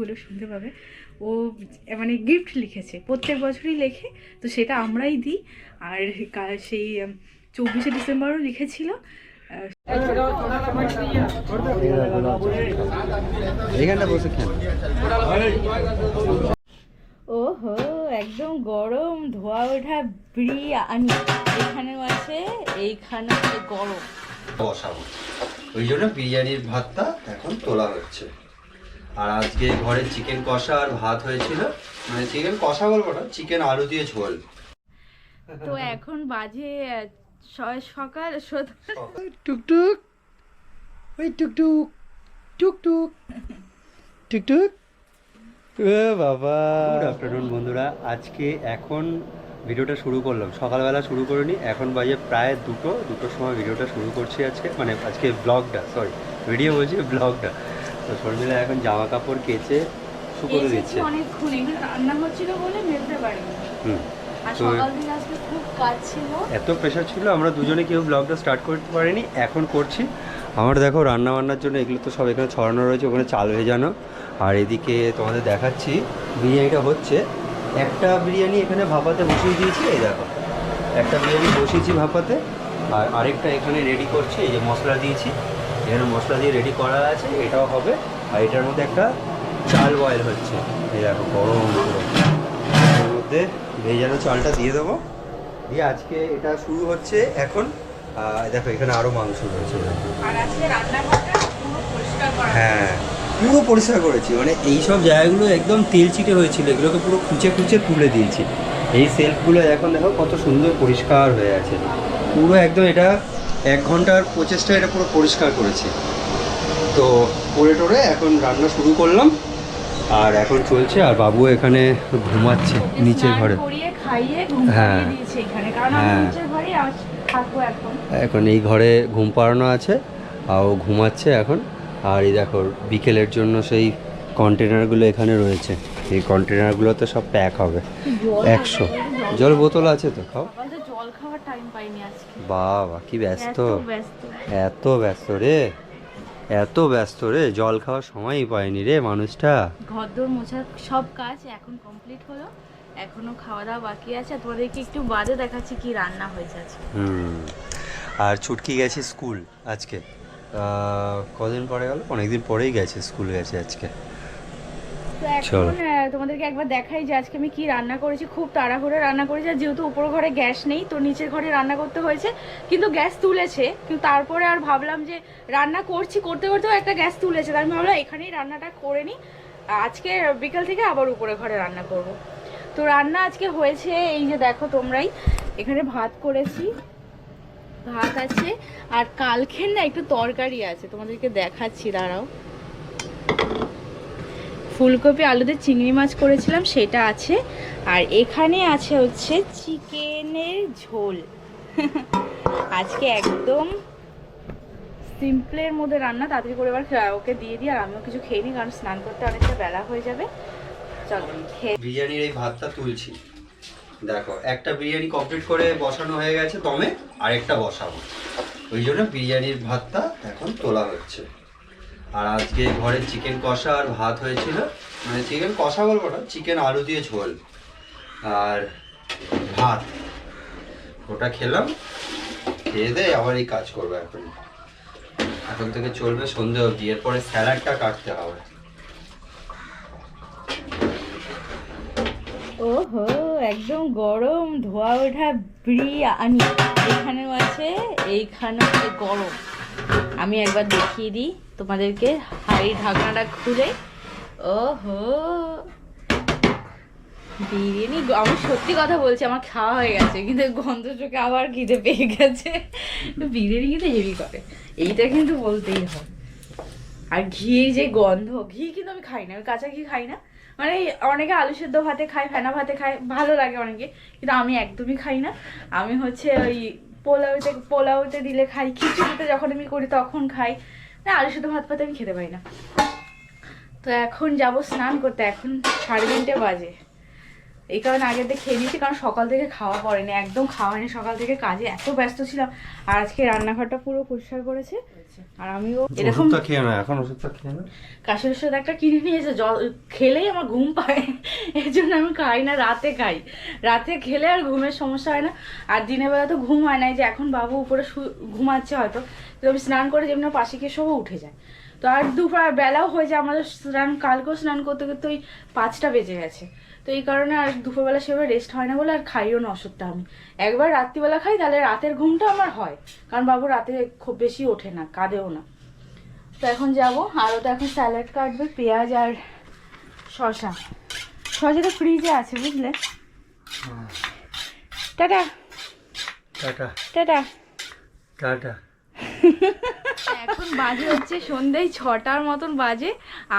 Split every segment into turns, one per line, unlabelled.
বলে শুনতে পাবে। ও মানে গিফট লিখেছে প্রত্যেক বছরই লেখে তো সেটা আমরাই দিই। আর সেই চব্বিশে ডিসেম্বরও লিখেছিল। ওহো একদম গরম ধোয়া ওঠা বিরিয়ানি। এখানেও আছে এইখানেও আছে গরম।
বসাবো। ওই জন্য বিরিয়ানির ভাতটা এখন তোলা হচ্ছে। আর আজকে ঘরে চিকেন কষা আর ভাত হয়েছিল। মানে চিকেন কষা বলব না চিকেন আলু দিয়ে ঝোল।
তো এখন বাজে সকাল
টুকটুক ওই টুকটুক টুকটুক টুকটুক। বাবা।
গুড আফটারনুন বন্ধুরা। আজকে এখন ভিডিওটা শুরু করলাম। সকালবেলা শুরু করিনি এখন বাজে প্রায় দুটো। দুটোর সময় ভিডিওটা শুরু করছি আজকে। মানে আজকে ব্লগটা সরি ভিডিও বলছি ব্লগটা তো শর্মিলা এখন জামা কাপড় কেচে শুকোতে দিচ্ছে।
অনেকক্ষণ এখানে রান্না হচ্ছিল বলে মেলতে পারিনি।
হুম তো- এত প্রেশার ছিল আমরা দুজনে কেউ ব্লগটা স্টার্ট করতে পারিনি এখন করছি। আমার দেখো রান্না বান্নার জন্য এগুলো তো সব এখানে ছড়ানো রয়েছে ওখানে চাল ভেজানো। আর এদিকে তোমাদের দেখাচ্ছি বিরিয়ানিটা হচ্ছে। একটা বিরিয়ানি এখানে ভাপাতে বসিয়ে দিয়েছি এই দেখো। একটা বিরিয়ানি বসিয়েছি ভাপাতে আর আরেকটা এখানে রেডি করছি এই যে মশলা দিয়েছি। এখানে মশলা দিয়ে রেডি করা আছে এটাও হবে। আর এটার মধ্যে একটা চাল বয়েল হচ্ছে। এই দেখো গরম। এর মধ্যে ভেজানো চালটা দিয়ে দেবো। দিয়ে আজকে এটা শুরু হচ্ছে এখন। দেখো এখানে আরও মাংস রয়েছে। হ্যাঁ পুরো পরিষ্কার করেছি। মানে এই সব জায়গাগুলো একদম তেল চিটে হয়েছিল। এগুলোকে পুরো খুঁচে খুঁচে তুলে দিয়েছি। এই সেলফগুলো এখন দেখো কত সুন্দর পরিষ্কার হয়ে আছে। পুরো একদম এটা এক ঘণ্টার প্রচেষ্টা এটা পুরো পরিষ্কার করেছি। তো করে টোরে এখন রান্না শুরু করলাম আর এখন চলছে আর বাবু এখানে ঘুমাচ্ছে নিচের ঘরে। হ্যাঁ। হ্যাঁ।
এখন।
এই ঘরে ঘুম পাড়ানো আছে আর ও ঘুমাচ্ছে এখন। আর এই দেখো বিকেলের জন্য সেই কন্টেনারগুলো এখানে রয়েছে। এই কন্টেনারগুলোতে সব প্যাক হবে। একশো। জল বোতল আছে তো খাও।
জল খাওয়ার টাইম পাইনি আজকে।
বাবা কি ব্যস্ত।
এত ব্যস্ত।
এত ব্যস্ত রে। এত ব্যস্ত রে জল খাওয়ার সময়ই পায়নি রে মানুষটা।
ঘরদোর মোছার সব কাজ এখন কমপ্লিট হলো। এখনও খাওয়া দাওয়া বাকি আছে। তোমাদেরকে একটু বাদে দেখাচ্ছি কি রান্না হয়েছে আজকে।
হুম। আর ছুটকি গেছে স্কুল আজকে। কদিন পরে গেল? অনেকদিন পরেই গেছে স্কুল গেছে আজকে।
তো এখন তোমাদেরকে একবার দেখাই যে আজকে আমি কি রান্না করেছি খুব তাড়াহুড়ো রান্না করেছি। আর যেহেতু উপর ঘরে গ্যাস নেই তো নিচের ঘরে রান্না করতে হয়েছে কিন্তু গ্যাস তুলেছে। কিন্তু তারপরে আর ভাবলাম যে রান্না করছি করতে করতেও একটা গ্যাস তুলেছে। তাই আমি ভাবলাম এখানেই রান্নাটা করে নিই। আজকে বিকাল থেকে আবার উপরে ঘরে রান্না করব। তো রান্না আজকে হয়েছে এই যে দেখো তোমরাই এখানে ভাত করেছি। ভাত আছে আর কালকের না একটু তরকারি আছে তোমাদেরকে দেখাচ্ছি দাঁড়াও। ফুলকপি, আলুতে চিংড়ি মাছ করেছিলাম, সেটা আছে। আর এখানে আছে হচ্ছে চিকেনের ঝোল। আজকে একদম সিম্পলের মধ্যে রান্না, তাড়াতাড়ি করে এবার ওকে দিয়ে দিই, আর আমিও কিছু খেয়ে নিই, কারণ স্নান করতে অনেকটা বেলা হয়ে যাবে। খেয়ে
বিরিয়ানির এই ভাতটা তুলছি। দেখো, একটা বিরিয়ানি কমপ্লিট করে বসানো হয়ে গেছে দমে, আরেকটা বসাবো। ওই জন্য বিরিয়ানির ভাতটা এখন তোলা হচ্ছে। আর আজকে ঘরে চিকেন কষা আর ভাত হয়েছিল। মানে চিকেন কষা বলব না, চিকেন আলু দিয়ে ঝোল আর ভাত। ওটা খেলাম, খেয়ে দিয়ে আবার এই কাজ করব এখন। এখন থেকে চলবে সন্ধে অবধি, এরপরে স্যালাডটা কাটতে হবে।
ওহো, একদম গরম, ধোয়া ওঠা, বিরিয়ানি। এখানেও আছে, এইখানেও আছে গরম। আমি একবার দেখিয়ে দিই তোমাদেরকে হাড়ি ঢাকনাটা খুলে। ওহো! বিরিয়ানি আমি সত্যি কথা বলছি, আমার খাওয়া হয়ে গেছে, কিন্তু গন্ধ চোখে আবার খিদে পেয়ে গেছে। বিরিয়ানি কিন্তু হেভি করে, এইটা কিন্তু বলতেই হয়। আর ঘিয়ের যে গন্ধ, ঘি কিন্তু আমি খাই না, আমি কাঁচা ঘি খাই না। মানে অনেকে আলু সেদ্ধ ভাতে খায়, ফেনা ভাতে খায়, ভালো লাগে অনেকে, কিন্তু আমি একদমই খাই না। আমি হচ্ছে ওই পোলাওতে পোলাওতে দিলে খাই, খিচুড়িতে যখন আমি করি তখন খাই। না আলু শুধু ভাত পাতে আমি খেতে পারি না। তো এখন যাব স্নান করতে, এখন সাড়ে তিনটে বাজে। এই কারণে আগের দিয়ে খেয়ে নিয়েছি কারণ সকাল থেকে খাওয়া পড়েনি একদম খাওয়া হয়নি। সকাল থেকে কাজে এত ব্যস্ত ছিলাম আর আজকে রান্নাঘরটা পুরো পরিষ্কার করেছে। আর আমিও এরকম
ওষুধটা খেয়ে না এখন ওষুধটা খেয়ে না
কাশের ওষুধ একটা কিনে নিয়েছে জল খেলেই আমার ঘুম পায় এর জন্য আমি খাই না রাতে খাই। রাতে খেলে আর ঘুমের সমস্যা হয় না আর দিনের বেলা তো ঘুম হয় না যে এখন বাবু উপরে শু- ঘুমাচ্ছে হয়তো তো আমি স্নান করে যেমন পাশে গিয়ে সব উঠে যায়। তো আর দুপুর বেলাও হয়ে যায় আমাদের স্নান কালকেও স্নান করতে করতে ওই পাঁচটা বেজে গেছে। তো এই কারণে আর দুপুরবেলা সেভাবে রেস্ট হয় না বলে আর খাইও না ওষুধটা আমি। একবার রাত্রিবেলা খাই তাহলে রাতের ঘুমটা আমার হয়। কারণ বাবু রাতে খুব বেশি ওঠে না কাঁদেও না। তো এখন যাব আরও তো এখন স্যালাড কাটবে পেঁয়াজ আর শশা শশাটা ফ্রিজে আছে বুঝলে? টাটা।
টাটা।
টাটা।
টাটা।
এখন বাজে হচ্ছে সন্ধ্যায় ছটার মতন বাজে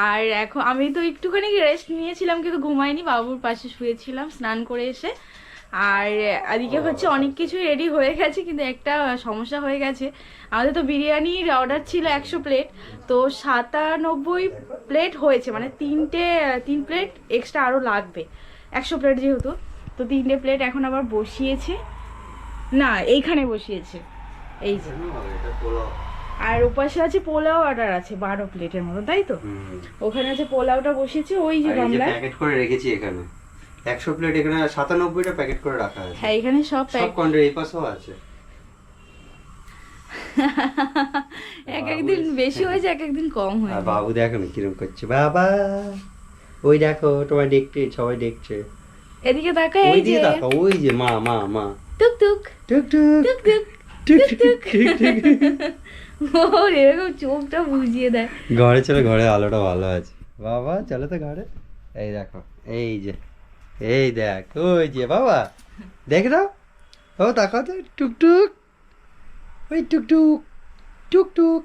আর এখন আমি তো একটুখানি রেস্ট নিয়েছিলাম কিন্তু ঘুমাইনি বাবুর পাশে শুয়েছিলাম স্নান করে এসে। আর এদিকে হচ্ছে অনেক কিছু রেডি হয়ে গেছে কিন্তু একটা সমস্যা হয়ে গেছে। আমাদের তো বিরিয়ানির অর্ডার ছিল একশো প্লেট তো সাতানব্বই প্লেট হয়েছে মানে তিনটে তিন প্লেট এক্সট্রা আরও লাগবে একশো প্লেট যেহেতু। তো তিনটে প্লেট এখন আবার বসিয়েছে। না এইখানে বসিয়েছে। এই যে। আর ওপাশে আছে পোলাও অর্ডার আছে বারো প্লেটের মতো তাই তো? ওখানে আছে পোলাওটা বসিয়েছে ওই যে গামলায়।
প্যাকেট করে রেখেছি এখানে। একশো প্লেট এখানে সাতানব্বইটা প্যাকেট করে রাখা আছে।
হ্যাঁ এখানে সব
সব
প্যাক
কন্ডের এই পাশেও আছে।
এক একদিন বেশি হয়েছে এক একদিন কম হয়েছে
বাবু দেখো না কিরম করছে। বাবা ওই দেখো তোমায় দেখতে সবাই দেখছে।
এদিকে তাকা
ওই
যে
ওই যে মা মা মা।
টুক টুক
টুক টুক
টুক টুক
টুক টুক টুক।
ও এরকম চোখটা বুঝিয়ে দেয়।
ঘরে চলো ঘরে আলোটা ভালো আছে। বাবা চলো তো ঘরে। এই দেখো এই যে এই দেখ ওই যে বাবা দেখ না ও তাকাও তো টুকটুক ওই টুকটুক টুকটুক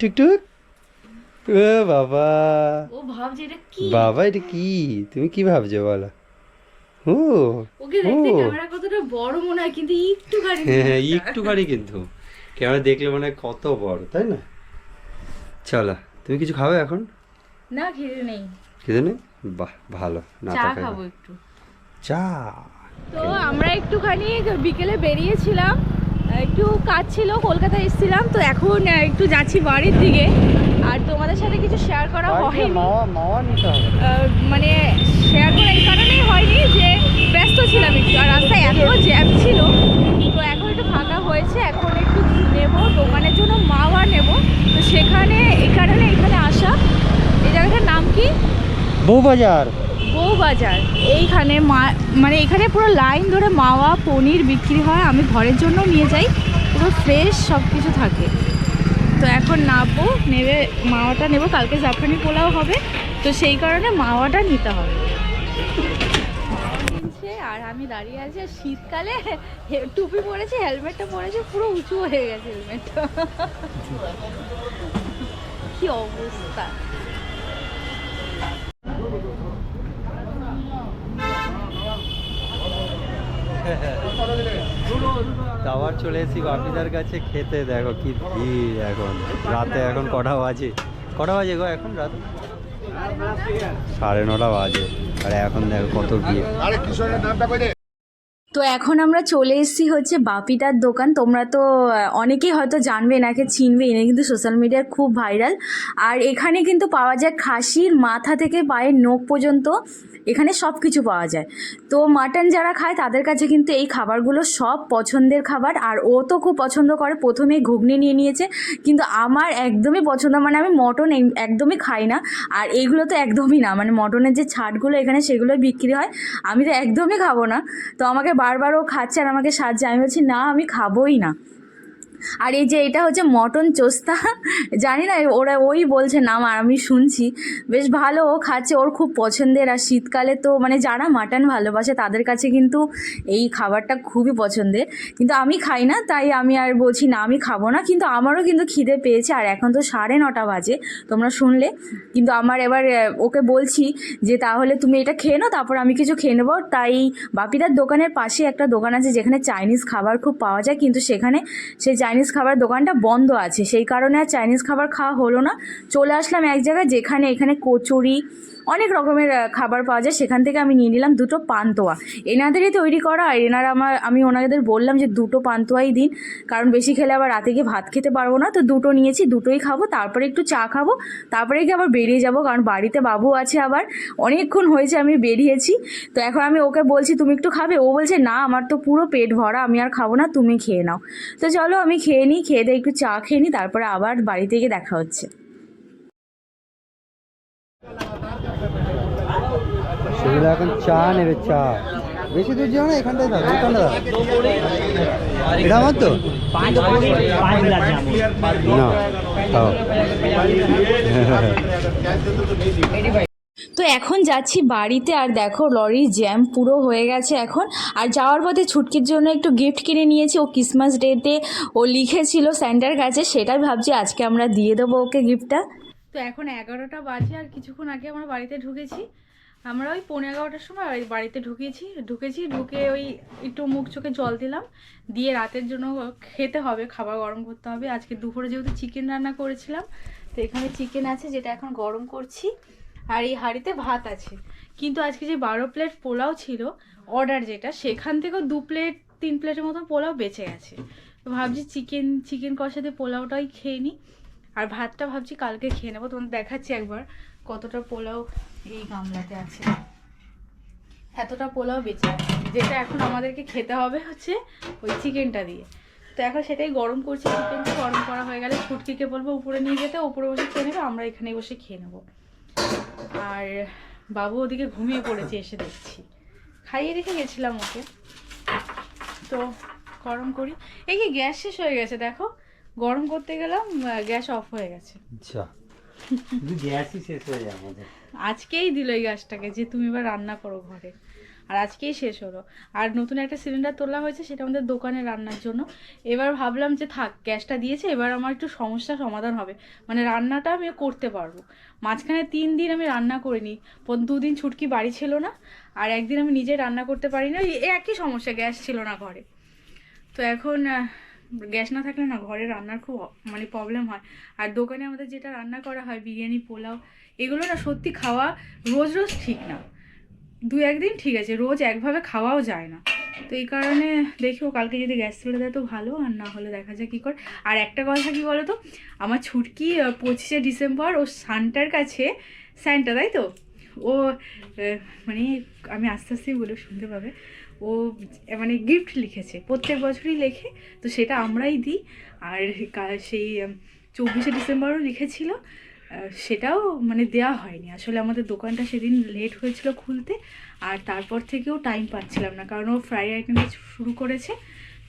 টুকটুক। ও বাবা।
ও ভাবছে এটা কি?
বাবা এটা কি? তুমি কি ভাবছ বলো?
ওকে দেখতে ক্যামেরা কতটা বড় মনে হয় কিন্তু একটুখানি
হ্যাঁ হ্যাঁ একটুখানি কিন্তু। ক্যামেরা দেখলে মানে কত বড় তাই না? চলো তুমি কিছু খাবে এখন?
না খিদে নেই।
নেই? বাহ ভালো। না
চা খাব একটু।
চা?
তো আমরা একটুখানি বিকেলে বেরিয়েছিলাম। একটু কাজ ছিল কলকাতায় এসেছিলাম তো এখন একটু যাচ্ছি বাড়ির দিকে। আর তোমাদের সাথে কিছু শেয়ার করা হয়নি। মানে শেয়ার করা এই কারণেই হয়নি যে ব্যস্ত ছিলাম একটু। আর রাস্তায় এত জ্যাম ছিল তো এখন একটু ফাঁকা হয়েছে এখন একটু নেব দোকানের জন্য মাওয়া নেব। তো সেখানে এই কারণে এখানে আসা। এই জায়গাটার নাম কি?
বউবাজার।
বউবাজার। এইখানে মা মানে এখানে পুরো লাইন ধরে মাওয়া পনির বিক্রি হয়। আমি ঘরের জন্য নিয়ে যাই। পুরো ফ্রেশ সব কিছু থাকে। তো এখন নামবো নেবে, মাওয়াটা নেব, কালকে জাফরানি পোলাও হবে, তো সেই কারণে মাওয়াটা নিতে হবে। আর আমি দাঁড়িয়ে আছি, আর শীতকালে টুপি পরেছি, হেলমেটটা পরেছি, পুরো উঁচু হয়ে গেছে হেলমেটটা কি অবস্থা।
আবার চলে এসেছি বাপিদার কাছে খেতে। দেখো কি ভিড় এখন। রাতে এখন কটা বাজে? কটা বাজে গো এখন রাত? সাড়ে নটা বাজে। আর এখন দেখো কত ভিড়।
তো এখন আমরা চলে এসেছি হচ্ছে বাপিটার দোকান। তোমরা তো অনেকেই হয়তো জানবে, এনাকে চিনবে এনে কিন্তু সোশ্যাল মিডিয়ায় খুব ভাইরাল আর এখানে কিন্তু পাওয়া যায় খাসির মাথা থেকে পায়ের নখ পর্যন্ত। এখানে সব কিছু পাওয়া যায়। তো মাটন যারা খায়, তাদের কাছে কিন্তু এই খাবারগুলো সব পছন্দের খাবার। আর ও তো খুব পছন্দ করে, প্রথমেই ঘুগনি নিয়ে নিয়েছে। কিন্তু আমার একদমই পছন্দ মানে আমি মটন একদমই খাই না। আর এইগুলো তো একদমই না মানে মটনের যে ছাটগুলো এখানে সেগুলোই বিক্রি হয়। আমি তো একদমই খাব না। তো আমাকে বারবার ও খাচ্ছে আর আমাকে সাজছে। আমি বলছি না আমি খাবোই না। আর এই যে এটা হচ্ছে মটন চোস্তা, জানি না, ওরা ওই বলছে নাম আর আমি শুনছি। বেশ ভালো, ও খাচ্ছে, ওর খুব পছন্দের। আর শীতকালে তো মানে যারা মাটন ভালোবাসে, তাদের কাছে কিন্তু এই খাবারটা খুবই পছন্দের। কিন্তু আমি খাই না, তাই আমি আর বলছি না, আমি খাব না। কিন্তু আমারও কিন্তু খিদে পেয়েছে, আর এখন তো সাড়ে নটা বাজে, তোমরা শুনলে। কিন্তু আমার এবার ওকে বলছি যে, তাহলে তুমি এটা খেয়ে নাও, তারপর আমি কিছু খেয়ে নেব। তাই বাপিদার দোকানের পাশে একটা দোকান আছে, যেখানে চাইনিজ খাবার খুব পাওয়া যায়। কিন্তু সেখানে সেই চাইনিজ খাবার দোকানটা বন্ধ আছে। সেই কারণে আর চাইনিজ খাবার খাওয়া হলো না। চলে আসলাম এক জায়গায় যেখানে এখানে কচুরি অনেক রকমের খাবার পাওয়া যায়। সেখান থেকে আমি নিয়ে নিলাম দুটো পান্তোয়া। এনাদেরই তৈরি করা, আর এনারা আমার, আমি ওনাদের বললাম যে দুটো পান্তোয়াই দিন। কারণ বেশি খেলে আবার রাতে গিয়ে ভাত খেতে পারব না, তো দুটো নিয়েছি, দুটোই খাব, তারপরে একটু চা খাব, তারপরে গিয়ে আবার বেরিয়ে যাব, কারণ বাড়িতে বাবু আছে আবার। অনেকক্ষণ হয়েছে আমি বেরিয়েছি, তো এখন আমি ওকে বলছি, তুমি একটু খাবে? ও বলছে, না, আমার তো পুরো পেট ভরা, আমি আর খাব না, তুমি খেয়ে নাও। তো চলো আমি খেয়ে নিই, খেয়ে দিয়ে একটু চা খেয়ে নিই, তারপরে আবার বাড়িতে গিয়ে দেখা হচ্ছে।
এখন চা নেবে চা। বেশি দূর যাও না এখানটায় থাকো এখানটা এটা আমার তো? না
তো এখন যাচ্ছি বাড়িতে আর দেখো লরির জ্যাম পুরো হয়ে গেছে এখন। আর যাওয়ার পথে ছুটকির জন্য একটু গিফট কিনে নিয়েছি। ও ক্রিসমাস ডেতে ও লিখেছিল স্যান্টার কাছে সেটাই ভাবছি আজকে আমরা দিয়ে দেবো ওকে গিফটটা তো এখন এগারোটা বাজে আর কিছুক্ষণ আগে আমরা বাড়িতে ঢুকেছি। আমরা ওই পনেরো এগারোটার সময় ওই বাড়িতে ঢুকেছি। ঢুকেছি, ঢুকে ওই একটু মুখ চোখে জল দিলাম। দিয়ে রাতের জন্য খেতে হবে, খাবার গরম করতে হবে। আজকে দুপুরে যেহেতু চিকেন রান্না করেছিলাম, তো এখানে চিকেন আছে যেটা এখন গরম করছি। আর এই হাঁড়িতে ভাত আছে। কিন্তু আজকে যে বারো প্লেট পোলাও ছিল অর্ডার যেটা, সেখান থেকেও দু প্লেট তিন প্লেটের মতো পোলাও বেঁচে গেছে। তো ভাবছি চিকেন চিকেন কষাতে পোলাওটাই খেয়ে নিই আর ভাতটা ভাবছি কালকে খেয়ে নেব। তোমাদের দেখাচ্ছি একবার কতটা পোলাও এই গামলাতে আছে। এতটা পোলাও বেঁচে আছে। যেটা এখন আমাদেরকে খেতে হবে হচ্ছে ওই চিকেনটা দিয়ে। তো এখন সেটাই গরম করছি চিকেনটা গরম করা হয়ে গেলে ছুটকিকে বলব উপরে নিয়ে যেতে উপরে বসে খেয়ে নেবে আমরা এখানে বসে খেয়ে নেব। আর বাবু ওদিকে ঘুমিয়ে পড়েছে এসে দেখছি। খাইয়ে রেখে গেছিলাম ওকে। তো গরম করি। এই কি গ্যাস শেষ হয়ে গেছে দেখো। গরম করতে গেলাম গ্যাস অফ হয়ে গেছে।
আচ্ছা।
আজকেই দিল এই গ্যাসটাকে যে তুমি এবার রান্না করো ঘরে। আর আজকেই শেষ হলো। আর নতুন একটা সিলিন্ডার তোলা হয়েছে, সেটা আমাদের দোকানে রান্নার জন্য। এবার ভাবলাম যে থাক, গ্যাসটা দিয়েছে, এবার আমার একটু সমস্যা সমাধান হবে। মানে রান্নাটা আমি করতে পারব। মাঝখানে তিন দিন আমি রান্না করিনি দুদিন ছুটকি বাড়ি ছিল না, আর একদিন আমি নিজে রান্না করতে পারি না একই সমস্যা, গ্যাস ছিল না ঘরে। তো এখন গ্যাস না থাকলে না ঘরে রান্নার খুব মানে প্রবলেম হয়। আর দোকানে আমাদের যেটা রান্না করা হয়, বিরিয়ানি, পোলাও, এগুলো না সত্যি খাওয়া রোজ রোজ ঠিক না। দু একদিন ঠিক আছে, রোজ একভাবে খাওয়াও যায় না। তো এই কারণে দেখি ও কালকে যদি গ্যাস তুলে দেয় তো ভালো, আর না হলে দেখা যায় কী করে। আর একটা কথা কী বলো তো আমার ছুটকি পঁচিশে ডিসেম্বর ও সানটার কাছে, স্যান্টা, তাই তো? ও মানে আমি আস্তে আস্তেই বলে শুনতে পাবে। ও মানে গিফট লিখেছে। প্রত্যেক বছরই লেখে, তো সেটা আমরাই দিই। আর সেই চব্বিশে ডিসেম্বরও লিখেছিল। সেটাও মানে দেওয়া হয়নি। আসলে আমাদের দোকানটা সেদিন লেট হয়েছিল খুলতে, আর তারপর থেকেও টাইম পাচ্ছিলাম না। কারণ ও ফ্রাই আইটেমটা শুরু করেছে।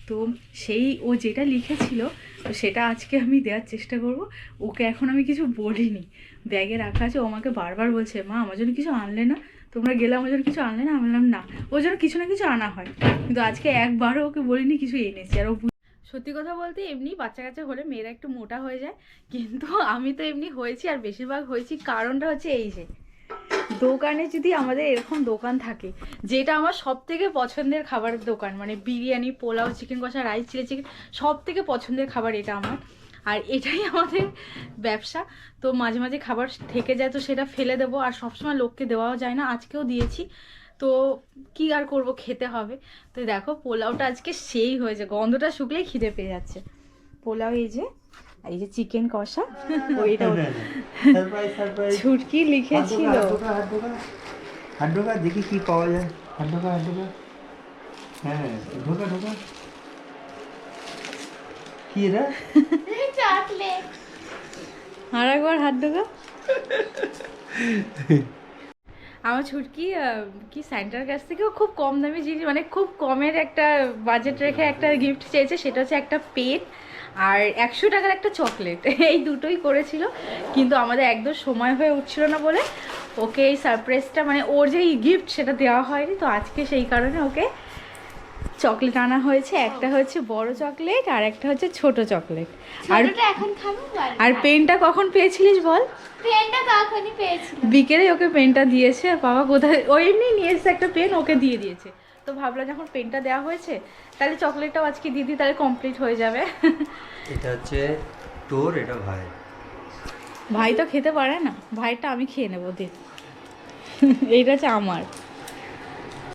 তো সেই ও যেটা লিখেছিল, তো সেটা আজকে আমি দেওয়ার চেষ্টা করব। ওকে এখন আমি কিছু বলিনি। ব্যাগে রাখা আছে ও আমাকে বারবার বলছে, মা, আমার জন্য কিছু আনলে না? তোমরা গেলে আমার জন্য কিছু আনলে না? আমি বললাম, না ওর জন্য কিছু না কিছু আনা হয়। কিন্তু আজকে একবারও ওকে বলিনি, কিছু এনেছি। আর ও সত্যি কথা বলতে এমনি বাচ্চা কাচ্চা হলে মেয়েরা একটু মোটা হয়ে যায়, কিন্তু আমি তো এমনি হয়েছি আর বেশিরভাগ হয়েছি। কারণটা হচ্ছে এই যে, দোকানে যদি আমাদের এরকম দোকান থাকে, যেটা আমার সব থেকে পছন্দের খাবারের দোকান মানে বিরিয়ানি, পোলাও, চিকেন কষা, রাইস, চিলি চিকেন সব থেকে পছন্দের খাবার এটা আমার। আর এটাই আমাদের ব্যবসা। তো মাঝে মাঝে খাবার থেকে যায় তো সেটা ফেলে দেবো। আর সবসময় লোককে দেওয়াও যায় না আজকেও দিয়েছি। তো কি আর করব খেতে হবে। তো দেখো পোলাওটা আজকে সেই হয়েছে। গন্ধটা শুকলেই খিদে পেয়ে যাচ্ছে। পোলাও এই যে এই যে চিকেন কষা। ওইটা ছুটকি লিখেছিল।
হাত ঢোকা দেখি কি পাওয়া যায়। হাত ঢোকা। হ্যাঁ ঢোকা ঢোকা। কি এটা?
আর একবার হাত ঢোকা আমার ছুটকি কি স্যান্টার কাছ থেকেও খুব কম দামি জিনিস মানে খুব কমের একটা বাজেট রেখে একটা গিফট চেয়েছে সেটা হচ্ছে একটা পেন আর একশো টাকার একটা চকলেট। এই দুটোই করেছিল কিন্তু আমাদের একদম সময় হয়ে উঠছিল না বলে ওকে এই সারপ্রাইজটা মানে ওর যে গিফট সেটা দেওয়া হয়নি তো আজকে সেই কারণে ওকে চকলেট আনা হয়েছে একটা হচ্ছে বড় চকলেট আর একটা হচ্ছে ছোট চকলেট। আর
এখন খাব
আর পেনটা কখন পেয়েছিলিস বল?
পেনটা তখনই পেয়েছিলাম।
বিকেলে ওকে পেনটা দিয়েছে আর বাবা কোথায়? ও এমনি নিয়ে এসেছে একটা পেন ওকে দিয়ে দিয়েছে। তো ভাবলাম যখন পেনটা দেওয়া হয়েছে তাহলে চকলেটটাও আজকে দিয়ে দিই তাহলে কমপ্লিট হয়ে যাবে।
এটা হচ্ছে তোর এটা ভাই।
ভাই তো খেতে পারে না। ভাইটা আমি খেয়ে নেব দে। এইটা হচ্ছে আমার।